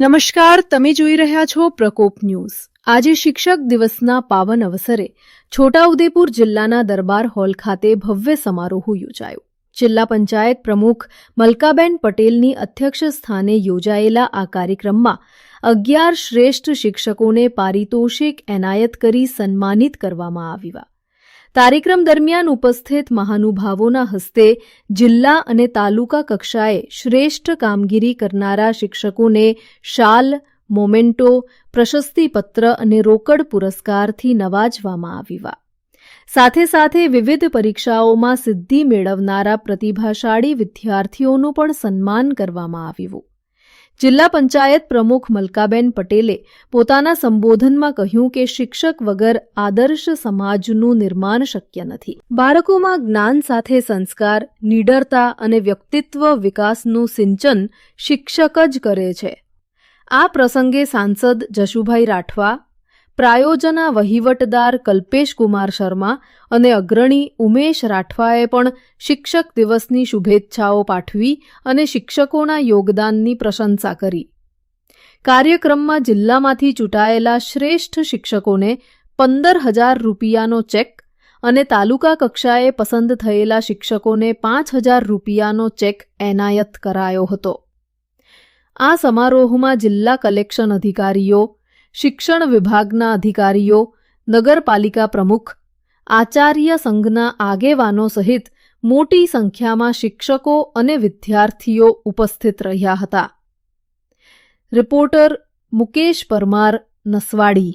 નમસ્કાર, તમે જોઈ રહ્યા છો પ્રકોપ ન્યૂઝ. આજે શિક્ષક દિવસના પાવન અવસરે છોટાઉદેપુર જિલ્લાના દરબાર હોલ ખાતે ભવ્ય સમારોહ યોજાયો. જિલ્લા પંચાયત પ્રમુખ મલકાબેન પટેલની અધ્યક્ષ સ્થાને યોજાયેલા આ કાર્યક્રમમાં અગિયાર શ્રેષ્ઠ શિક્ષકોને પારિતોષિક એનાયત કરી સન્માનિત કરવામાં આવ્યા. કાર્યક્રમ દરમિયાન ઉપસ્થિત મહાનુભાવોના હસ્તે જિલ્લા અને તાલુકા કક્ષાએ શ્રેષ્ઠ કામગીરી કરનારા શિક્ષકોને શાલ, મોમેન્ટો, પ્રશસ્તિપત્ર અને રોકડ પુરસ્કારથી નવાજવામાં આવ્યા. સાથે સાથે વિવિધ પરીક્ષાઓમાં સિદ્ધિ મેળવનારા પ્રતિભાશાળી વિદ્યાર્થીઓનું પણ સન્માન કરવામાં આવ્યું. જિલ્લા પંચાયત પ્રમુખ મલકાબેન પટેલે પોતાના સંબોધનમાં કહ્યું કે શિક્ષક વગર આદર્શ સમાજનું નિર્માણ શક્ય નથી. બાળકોમાં જ્ઞાન સાથે સંસ્કાર, નીડરતા અને વ્યક્તિત્વ વિકાસનું સિંચન શિક્ષક જ કરે છે. આ પ્રસંગે સાંસદ જશુભાઈ રાઠવા પ્રાયોજના વહીવટદાર કલ્પેશ કુમાર શર્મા અને અગ્રણી ઉમેશ રાઠવાએ પણ શિક્ષક દિવસની શુભેચ્છાઓ પાઠવી અને શિક્ષકોના યોગદાનની પ્રશંસા કરી. કાર્યક્રમમાં જિલ્લામાંથી ચૂંટાયેલા શ્રેષ્ઠ શિક્ષકોને પંદર હજાર રૂપિયાનો ચેક અને તાલુકા કક્ષાએ પસંદ થયેલા શિક્ષકોને પાંચ હજાર રૂપિયાનો ચેક એનાયત કરાયો હતો. આ સમારોહમાં જિલ્લા કલેક્શન અધિકારીઓ શિક્ષણ વિભાગના અધિકારીઓ, નગરપાલિકા પ્રમુખ, આચાર્ય સંઘના આગેવાનો સહિત મોટી સંખ્યામાં શિક્ષકો અને વિદ્યાર્થીઓ ઉપસ્થિત રહ્યા હતા. રિપોર્ટર મુકેશ પરમાર નસવાડી.